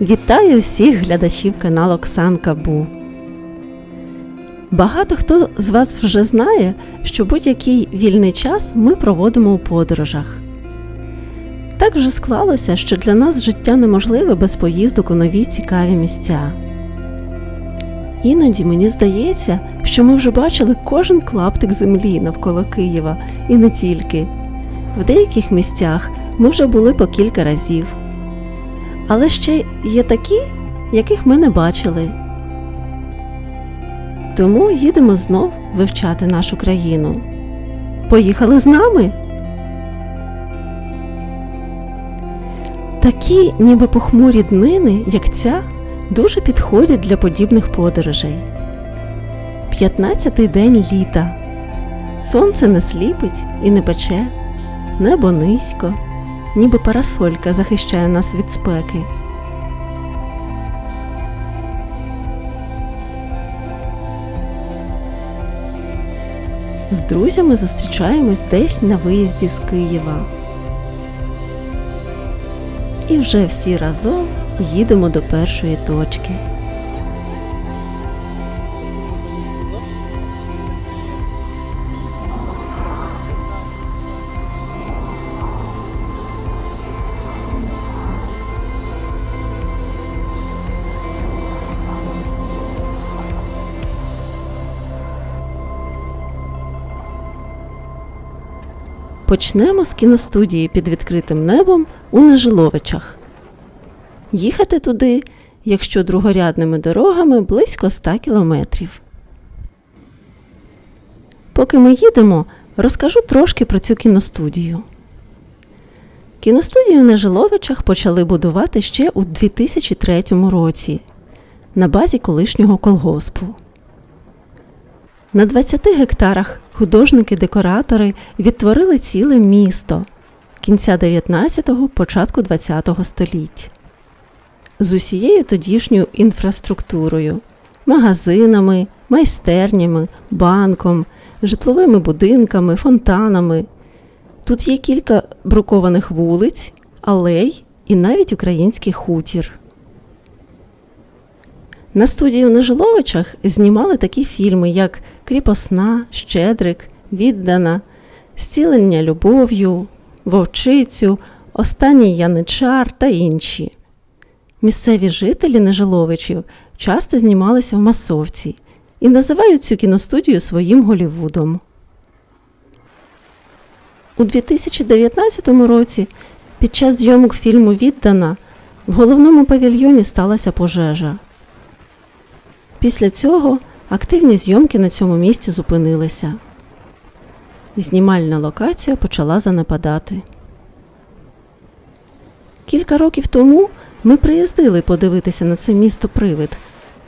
Вітаю всіх глядачів каналу Оксанка Бу. Багато хто з вас вже знає, що будь-який вільний час ми проводимо у подорожах. Так вже склалося, що для нас життя неможливе без поїздок у нові цікаві місця. Іноді мені здається, що ми вже бачили кожен клаптик землі навколо Києва і не тільки. В деяких місцях ми вже були по кілька разів. Але ще є такі, яких ми не бачили. Тому їдемо знов вивчати нашу країну. Поїхали з нами. Такі, ніби похмурі днини, як ця, дуже підходять для подібних подорожей. 15-й день літа. Сонце не сліпить і не пече, небо низько, ніби парасолька захищає нас від спеки. З друзями зустрічаємось десь на виїзді з Києва. І вже всі разом їдемо до першої точки. Почнемо з кіностудії під відкритим небом у Нежиловичах. Їхати туди, якщо другорядними дорогами, близько 100 кілометрів. Поки ми їдемо, розкажу трошки про цю кіностудію. Кіностудію в Нежиловичах почали будувати ще у 2003 році на базі колишнього колгоспу. На 20 гектарах художники-декоратори відтворили ціле місто кінця 19-го, початку 20-го століть з усією тодішньою інфраструктурою, магазинами, майстернями, банком, житловими будинками, фонтанами. Тут є кілька брукованих вулиць, алей і навіть український хутір. На студії в Нежиловичах знімали такі фільми, як Кріпосна, Щедрик, Віддана, Зцілення любов'ю, Вовчицю, Останній Яничар та інші. Місцеві жителі Нежиловичів часто знімалися в масовці і називають цю кіностудію своїм Голівудом. У 2019 році під час зйомок фільму Віддана в головному павільйоні сталася пожежа. Після цього активні зйомки на цьому місці зупинилися. І знімальна локація почала занепадати. Кілька років тому ми приїздили подивитися на це місто привид,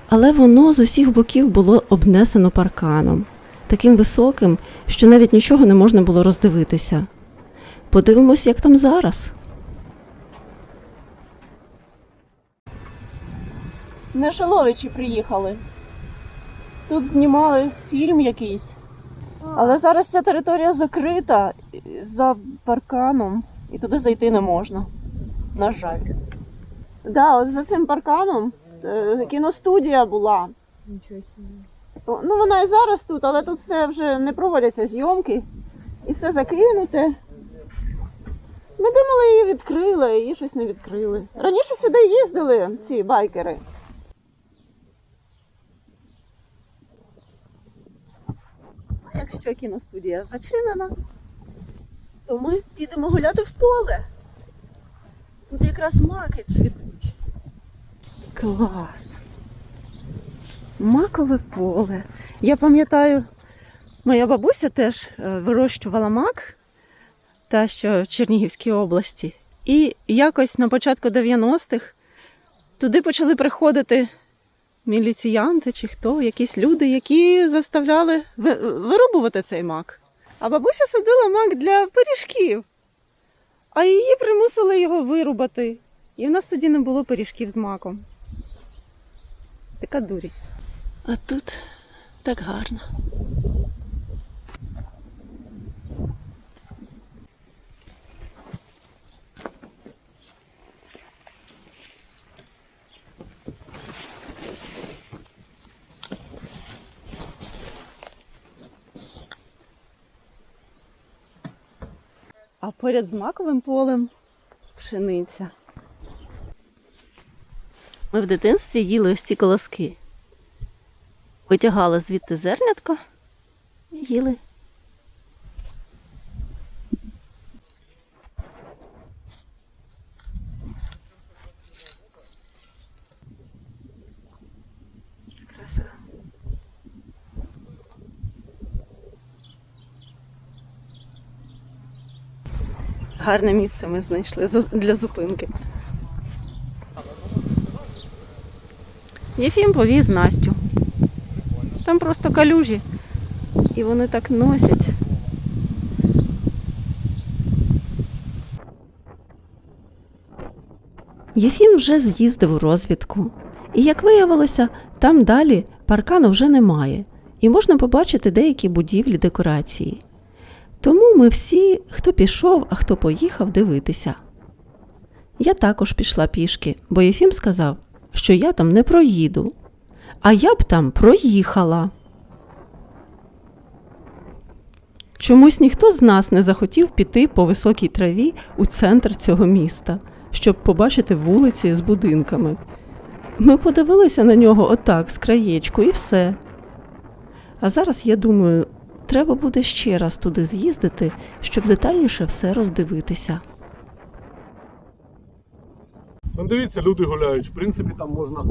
але воно з усіх боків було обнесено парканом, таким високим, що навіть нічого не можна було роздивитися. Подивимось, як там зараз. Нешаловичі приїхали. Тут знімали фільм якийсь. Але зараз ця територія закрита за парканом, і туди зайти не можна. На жаль. Да, от за цим парканом е, кіностудія була. О, Ну, вона і зараз тут, але тут все вже не проводяться зйомки і все закинуте. Ми думали, її відкрили, її щось не відкрили. Раніше сюди їздили ці байкери. Якщо кіностудія зачинена, то ми підемо гуляти в поле. Тут якраз маки цвітуть. Клас. Макове поле. Я пам'ятаю, моя бабуся теж е, вирощувала мак, та що в Чернігівській області. І якось на початку 90-х туди почали приходити міліціянти чи хто, якісь люди, які заставляли вирубувати цей мак. А бабуся садила мак для пиріжків, а її примусили його вирубати. І в нас тоді не було пиріжків з маком. Така дурість. А тут так гарно. А поряд з маковим полем пшениця. Ми в дитинстві їли ось ці колоски. Витягали звідти зернятко і їли. Гарне місце ми знайшли для зупинки. Єфім повіз Настю. Там просто калюжі. І вони так носять. Єфім вже з'їздив у розвідку. І як виявилося, там далі паркану вже немає, і можна побачити деякі будівлі декорації. Тому ми всі, хто пішов, а хто поїхав, дивитися. Я також пішла пішки, бо Єфім сказав, що я там не проїду. А я б там проїхала. Чомусь ніхто з нас не захотів піти по високій траві у центр цього міста, щоб побачити вулиці з будинками. Ми подивилися на нього отак, з краєчку, і все. А зараз я думаю, треба буде ще раз туди з'їздити, щоб детальніше все роздивитися. Ну дивіться, люди гуляють. В принципі, там можна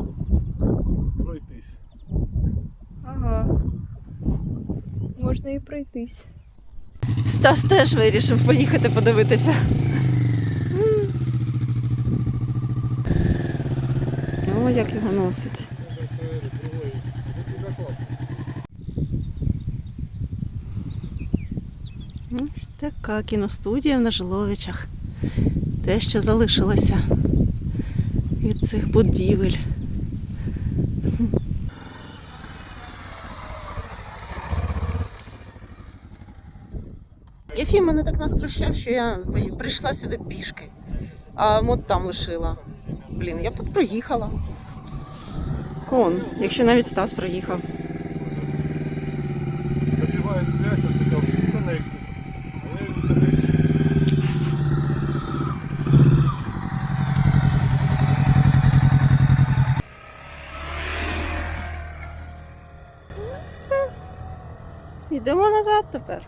пройтись. Ага. Можна і пройтись. Стас теж вирішив поїхати подивитися. О, як його носить. Ось така кіностудія в Нажиловичах. Те, що залишилося від цих будівель. Єфім мене так настрощав, що я прийшла сюди пішки, а мод там лишила. Блін, я б тут проїхала. Он, якщо навіть Стас проїхав. Забиває связь, а сказав, disconnect. А я disconnect. Йдемо назад тепер.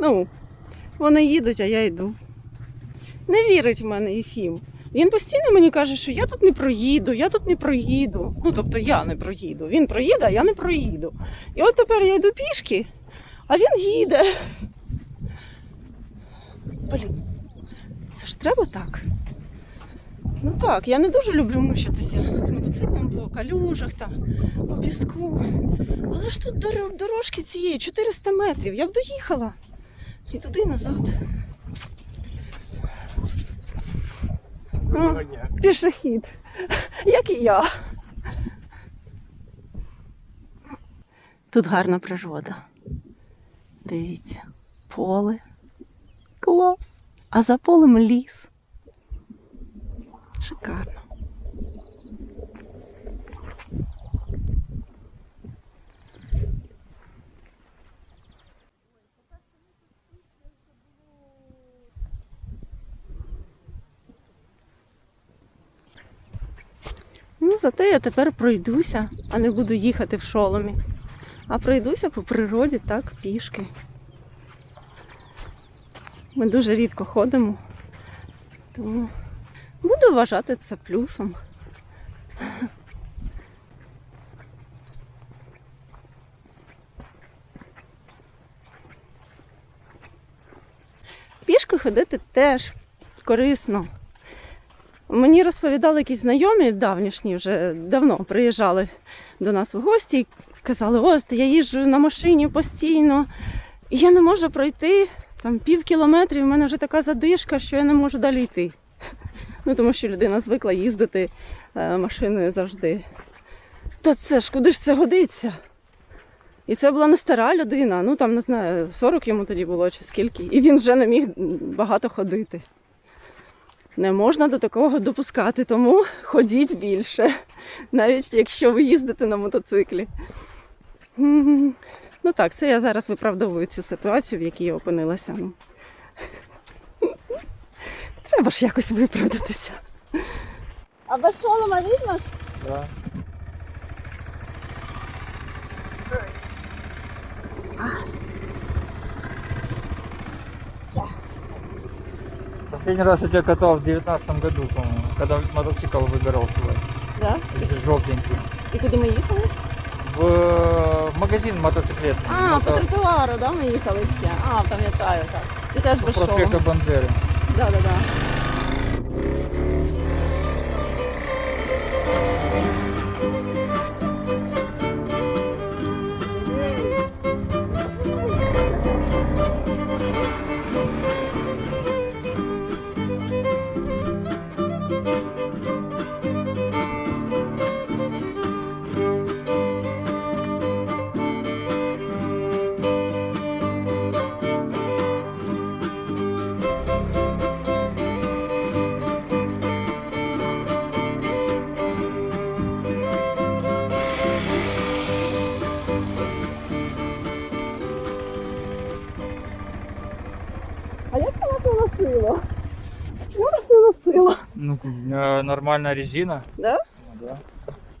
Ну, вони їдуть, а я йду. Не вірить в мене Єфім. Він постійно мені каже, що я тут не проїду, я тут не проїду. Ну, тобто я не проїду. Він проїде, а я не проїду. І от тепер я йду пішки, а він їде. Блін, це ж треба так. Ну так, я не дуже люблю мучитися з мотоциклом по калюжах там, по піску. Але ж тут дорожки цієї 400 метрів. Я б доїхала. І туди і назад. О, Ганяк. пішохід. Як і я. Тут гарна природа. Дивіться, поле. Клас. А за полем ліс. Шикарно. Зате я тепер пройдуся, а не буду їхати в шоломі. А пройдуся по природі так пішки. Ми дуже рідко ходимо, тому буду вважати це плюсом. Пішки ходити теж корисно. Мені розповідали якісь знайомі давнішні, вже давно приїжджали до нас в гості і казали, ось я їжджу на машині постійно, і я не можу пройти там пів кілометрів, у мене вже така задишка, що я не можу далі йти. Ну, тому що людина звикла їздити е, машиною завжди. То це ж куди ж це годиться? І це була не стара людина, ну там не знаю, 40 йому тоді було чи скільки, і він вже не міг багато ходити. Не можна до такого допускати, тому ходіть більше, навіть якщо ви їздите на мотоциклі. Ну так, це я зараз виправдовую цю ситуацію, в якій я опинилася. Ну. Треба ж якось виправдатися. А без шолома візьмеш? Да. Последний раз я тебя катал в девятнадцатом году, по-моему, когда мотоцикл выбирал свой, Да? желтенький. І куди ми їхали? В э, магазин мотоциклетный. А, по Мото- тротуару, да, ми їхали ще. А, пам'ятаю, так. І теж по без проспекту шолома. Бандеры. Да, да, да. Нормальная резина. Да? Да.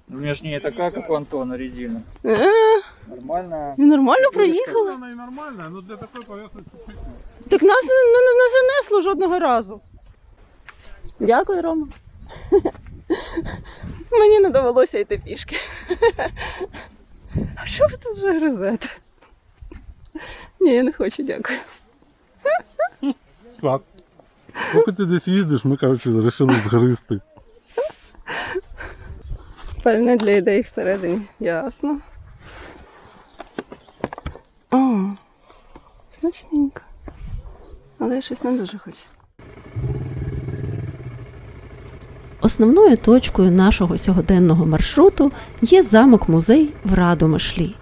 У меня ж не такая, как у Антона, резина. Е, Нормальная. І нормально проїхали. ну, Она и нормальная, но для такой поверхности прикольно. Так нас не, не, не занесло жодного разу. Дякую, Рома. Мені не довелося йти пішки. А що ви тут вже гризете? Ні, я не хочу, дякую. Так. Поки ти десь їздиш, ми, коротше, вирішили згризти. Певне для ідей всередині. Ясно. О, смачненько. Але щось не дуже хочу. Основною точкою нашого сьогоденного маршруту є замок-музей в Радомишлі.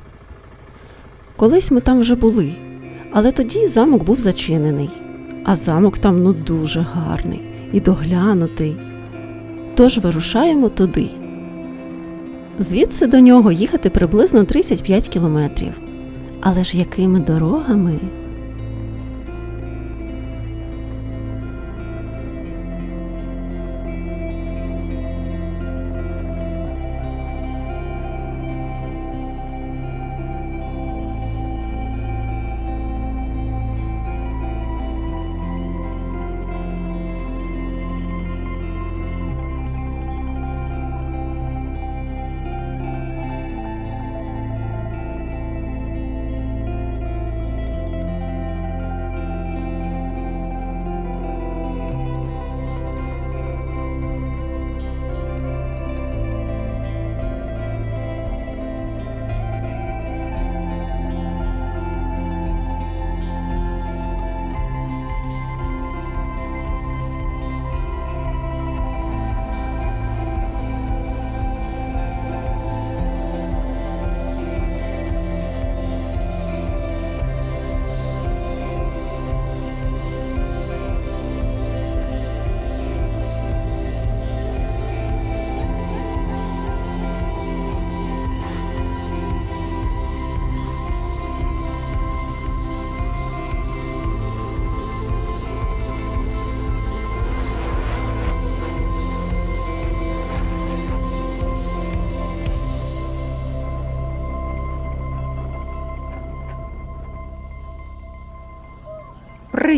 Колись ми там вже були, але тоді замок був зачинений. А замок там ну дуже гарний і доглянутий. Тож вирушаємо туди. Звідси до нього їхати приблизно 35 кілометрів. Але ж якими дорогами?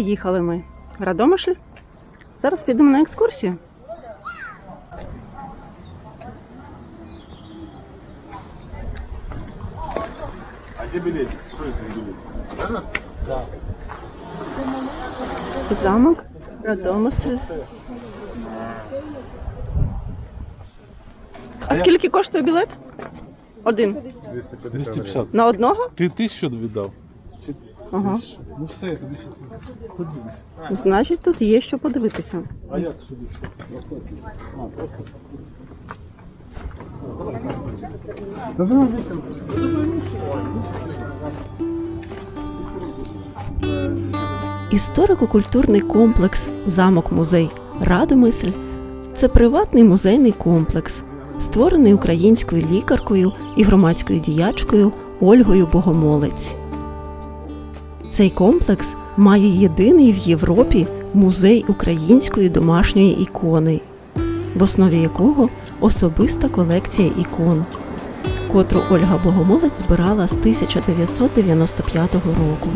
Приїхали ми в Радомишль. Зараз підемо на екскурсію. А де білет? Що це білет? Замок Радомишль. А скільки коштує білет? Один. 250. На одного? Ти тисячу віддав? Ага. Ну все, я тобі ходімо. Значить, тут є що подивитися. А як сюди? що? А, просто. Історико-культурний комплекс Замок-музей Радомисль це приватний музейний комплекс, створений українською лікаркою і громадською діячкою Ольгою Богомолець. Цей комплекс має єдиний в Європі музей української домашньої ікони, в основі якого особиста колекція ікон, котру Ольга Богомолець збирала з 1995 року.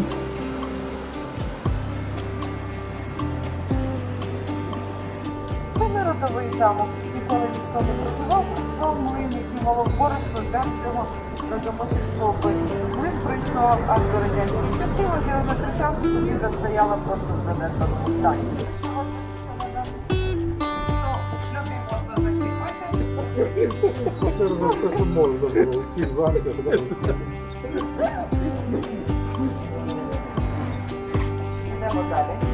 Будівля стояла просто в занедбаному стані. Ідемо можна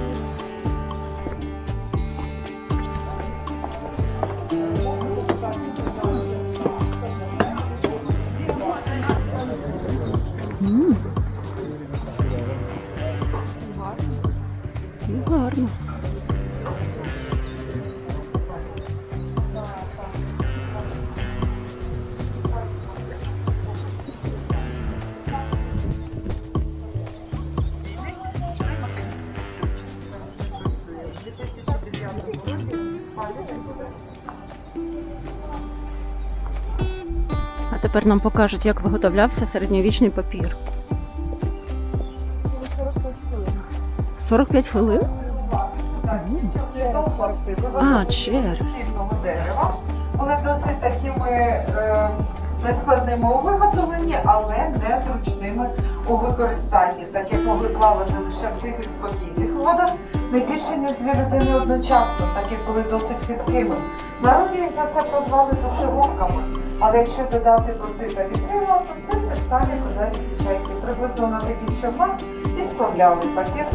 тепер нам покажуть, як виготовлявся середньовічний папір. 45 хвилин? А, через. Дерева. Вони досить такими нескладними у виготовленні, але не зручними у використанні, так як могли плавати лише в тихих спокійних водах, не більше ніж дві людини одночасно, так як були досить хиткими. Народі їх за це прозвали зашивовками, але якщо додати брути та вітрила, то це те ж самі козацькі чайки. Приблизно на такі човнах і сплавляли пакет.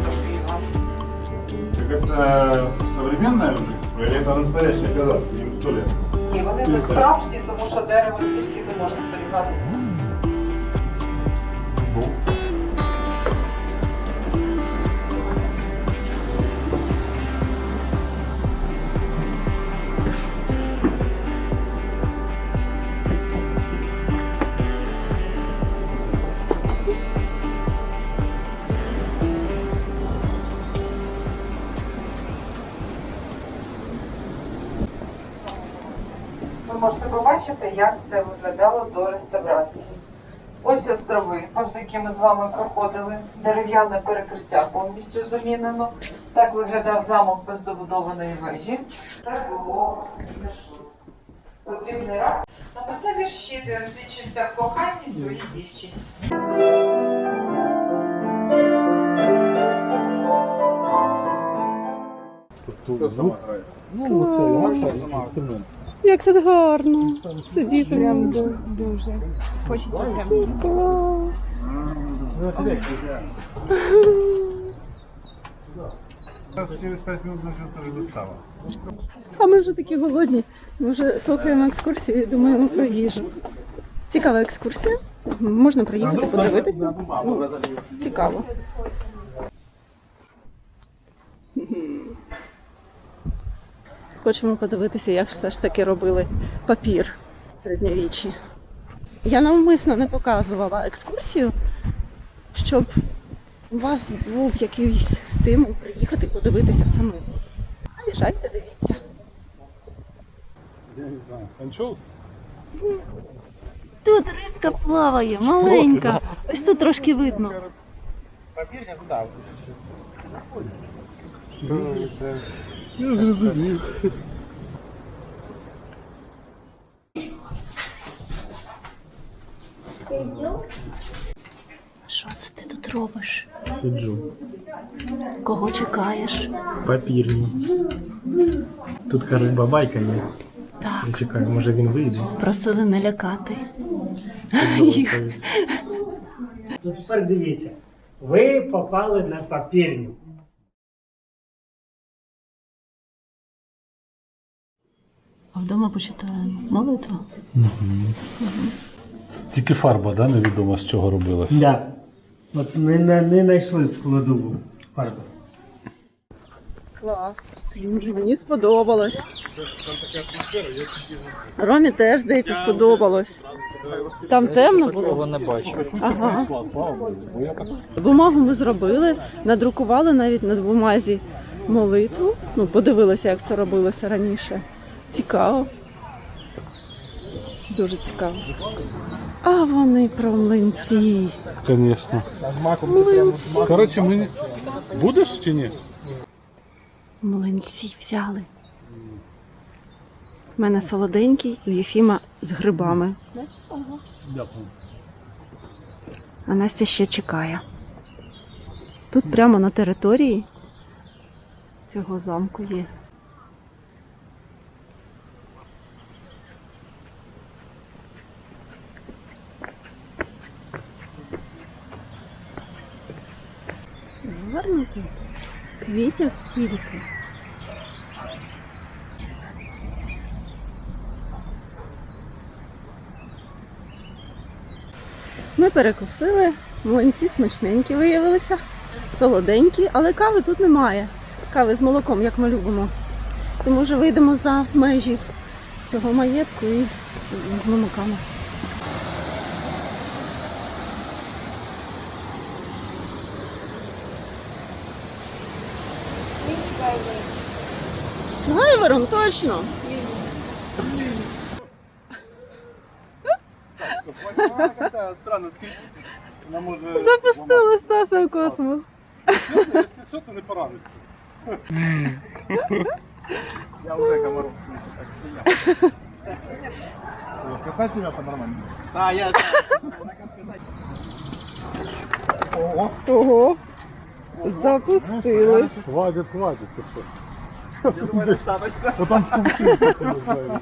Так это современная уже? Или это настоящая казахская, им сто лет? Ні, вони не справжні, тому що дерево стільки не може зберігати. Ви можете побачити, як це виглядало до реставрації. Ось острови, повз які ми з вами проходили. Дерев'яне перекриття повністю замінено. Так виглядав замок без добудованої вежі. Це було маршрут. Потрібний рак. Написав вірші, де освічився в коханні своїй дівчині. Сама грає? Ну, сама. інструмент. Як тут гарно. Сидіти. Прям дуже. Хочеться прям. Клас. Ну, через 5 минут начнет тоже. А ми вже такі голодні. Ми вже слухаємо екскурсію і думаємо про їжу. Цікава екскурсія. Можна приїхати подивитися. Ну, цікаво. Хочемо подивитися, як все ж таки робили папір середньовіччі. Я навмисно не показувала екскурсію, щоб у вас був якийсь стимул приїхати подивитися самим. Приїжджайте, дивіться. Я не знаю. Анчоус? Тут рибка плаває, маленька. Ось тут трошки видно. Я зрозумів. Що це ти тут робиш? Сиджу. Кого чекаєш? Папірні. Тут кажуть, бабайка є. Так, Я чекаю, може він вийде. просили не лякати. Їх. Ну тепер дивіться, ви попали на папірню. А вдома почитаємо молитву. Тільки фарба, да, невідомо з чого робилась. Да. От ми не, не знайшли складову фарби. Клас. Мені сподобалось. Ромі теж, здається, сподобалось. Там темно було. не. Ага. Бумагу ми зробили, надрукували навіть на бумазі молитву. Ну, подивилися, як це робилося раніше. Цікаво. Дуже цікаво. А вони про млинці. Звісно. Млинці. Коротше, ми... Будеш чи ні? Млинці взяли. У мене солоденький, у Єфіма з грибами. Дякую. А Настя ще чекає. Тут прямо на території цього замку є. Гарно тут. Квітів стільки. Ми перекусили, млинці смачненькі виявилися, солоденькі, але кави тут немає. Кави з молоком, як ми любимо. Тому вже вийдемо за межі цього маєтку і візьмемо каву. Гайверон, точно! Странно, скажіть. Вона може... Запустили Стаса в космос. Що, то не пораниться. Я уже комаров. Слыхать тебя по-нормальному? А, я... Ого. Ого! Запустили. Хватит, хватит, ти що? Я думаю, достаточно. Потім вкусити, я не знаю.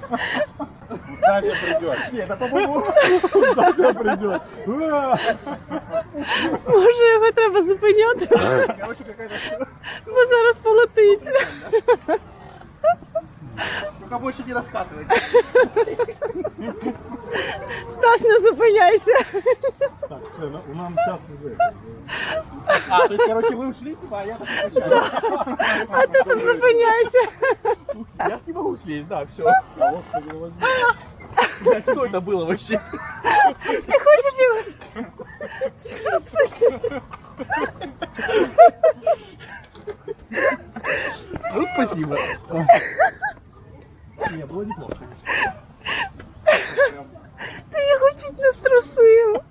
Удача придет. Нет, это по-моему... Удача прийде. Може, його треба зупиняти, Короче, какая-то... бо зараз полетить. Только больше не раскатывай. Стас, не зупиняйся. Так, все, у нам час вже. А, то есть, короче, вы ушли, типа, а я так не. А ти тут зупиняйся. Я не могу слезть, да, все. Что это было вообще? Ти хочеш його? Ну, спасибо. Ні, було неплохо. Ти його чуть не струсив.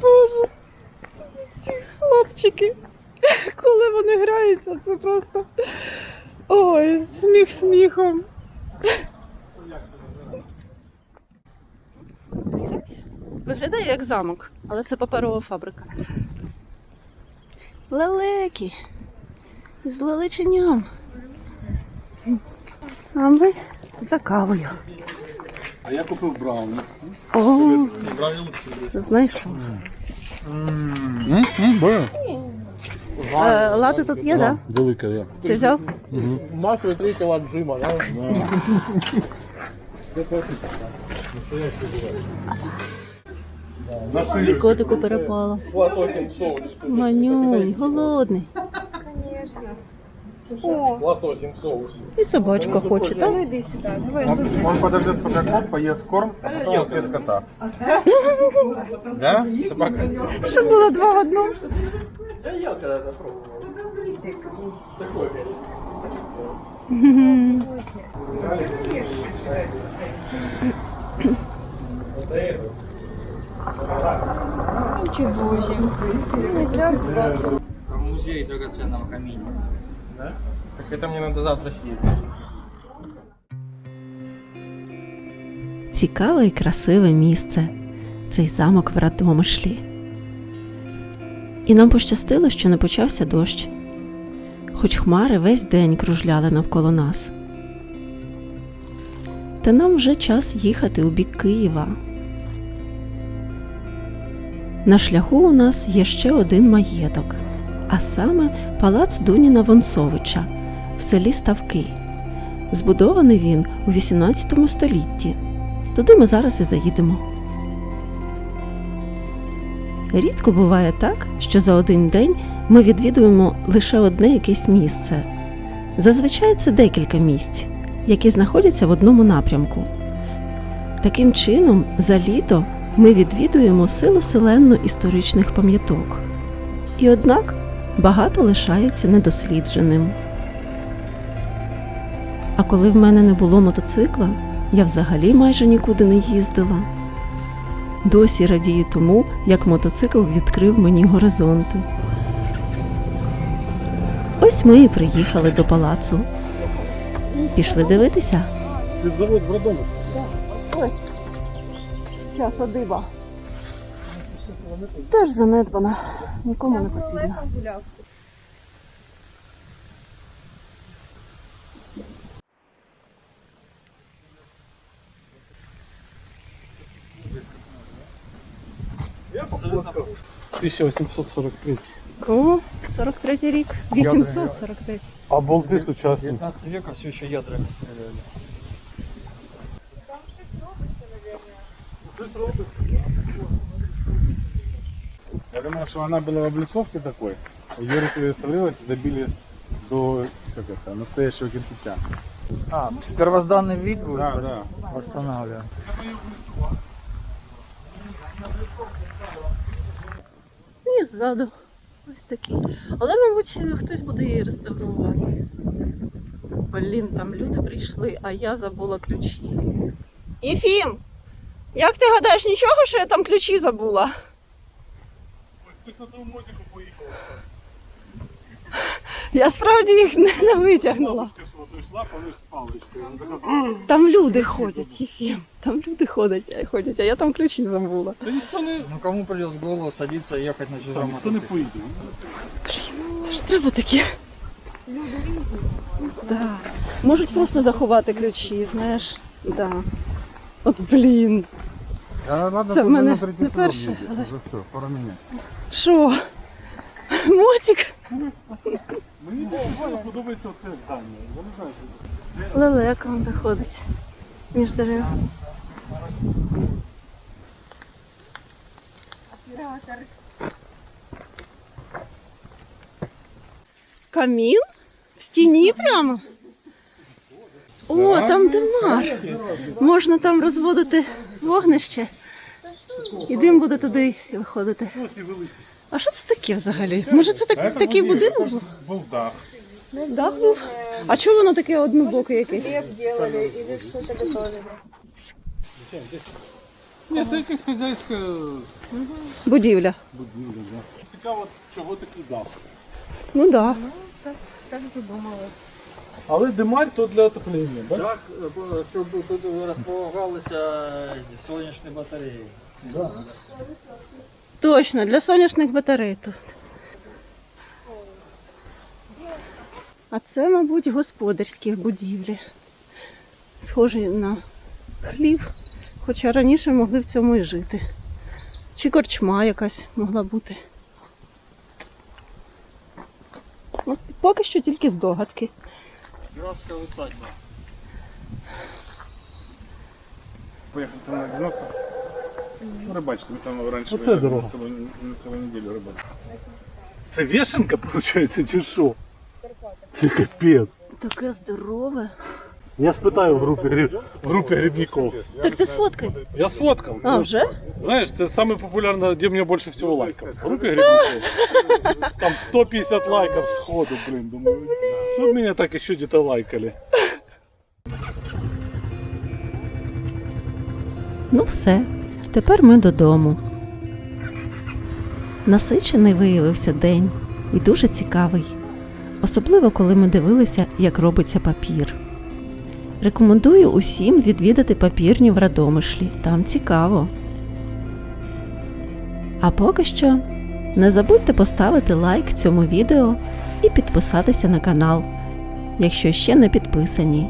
Боже. Хлопчики. Коли вони граються, це просто. Ой, сміх сміхом. Виглядає як замок, але це паперова фабрика. Лелеки. З лелеченням. А ми за кавою. А я купив брауні. О, знайшов. Е, Лати тут є, так? Велика я. Да? Ти взяв? Машу три лад джима, да? І котику перепало. Лососем соус. Манюнь, голодний. С лососем соус. І собачка хоче, так? Иди сюда, давай. Он, он подождет, пока кот поест корм, а потом съест кота. Да? Собака? Щоб було два в одному. Я ел когда-то пробовал. Такой, Музей драгоценного камня. Да? Так это мне надо завтра съездить. Цікаве і красиве місце, цей замок в Радомишлі. І нам пощастило, що не почався дощ, хоч хмари весь день кружляли навколо нас. Та нам вже час їхати у бік Києва. На шляху у нас є ще один маєток, а саме палац Дуніна Вонсовича в селі Ставки. Збудований він у XVIII столітті. Туди ми зараз і заїдемо. Рідко буває так, що за один день ми відвідуємо лише одне якесь місце. Зазвичай це декілька місць, які знаходяться в одному напрямку. Таким чином, за літо ми відвідуємо силу селенну історичних пам'яток. І однак багато лишається недослідженим. А коли в мене не було мотоцикла, я взагалі майже нікуди не їздила. Досі радію тому, як мотоцикл відкрив мені горизонти. Ось ми і приїхали до палацу. Пішли дивитися. Спиртзавод в Родомышле. Ось ця садиба. Теж занедбана, нікому не потрібна. Я посмотрел. 1843. О, 43 рік. 843. А болты сучасні. 19 века все еще ядрами стреляли. Я думаю, что она была в облицовке такой. Ее реставрировать и добили до как это, настоящего кирпича. А, первозданный вид будет Да, вос- да. восстанавливаем. І ззаду. Ось такий. Але, мабуть, хтось буде її реставрувати. Блін, там люди прийшли, а я забула ключі. Єфім! Як ти гадаєш, нічого, що я там ключі забула? Я справді їх не, не витягнула. Там люди ходять, Єфім. Там люди ходять, ходять, а я там ключі забула. Ну кому придет в голову садиться и ехать на чужом Хто не поїде? Це ж треба таке. Да. Можуть просто заховати ключі, знаєш. Да. От блін. А, ладно, Це в мене не перше, але- все, пора менять. Що? Мотик? Мені дуже подобається це здання. Я не знаю. Лелека он доходить між дерев. Камін? В стіні прямо? О, там димар. Можна там розводити вогнище. І дим буде туди виходити. А що це таке взагалі? Може це А так, это такий был- будинок? это був? Был дах. Дах був? А чого воно таке однобоке якесь? Ні, це якась хазяйська Будівля. будівля. Да. Цікаво, чого такий дах. Ну так. Да. Але димарь то для отоплення, так? Так, е, щоб тут розполагалися сонячні батареї. Точно, для сонячних батарей тут. А це, мабуть, господарські будівлі. Схожі на хлів, хоча раніше могли в цьому і жити. Чи корчма якась могла бути. От поки що тільки здогадки. Графська усадьба. Поехали там на 90. Ну, рыбачить. Мы там раньше Вот это выезжали дорога. на целую, на целую неделю рыбачить. Це вішенка, виходить, чи що? Це капець. Таке здорове. Я спитаю в групі, гриб- в групі грибників. Так ти сфоткай. Я сфоткав. А, вже? Знаєш, це саме популярне, де мені більше всього лайків. В групі грибників. Там 150 лайків сходу, блин. Думаю, щоб мене так ще где-то лайкали. Ну все, тепер ми додому. Насичений виявився день і дуже цікавий, особливо коли ми дивилися, як робиться папір. Рекомендую усім відвідати папірню в Радомишлі, там цікаво. А поки що не забудьте поставити лайк цьому відео і підписатися на канал, якщо ще не підписані.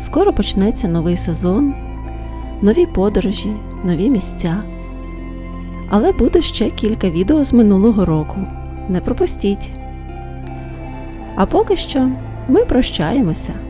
Скоро почнеться новий сезон нові подорожі, нові місця. Але буде ще кілька відео з минулого року. Не пропустіть. А поки що ми прощаємося.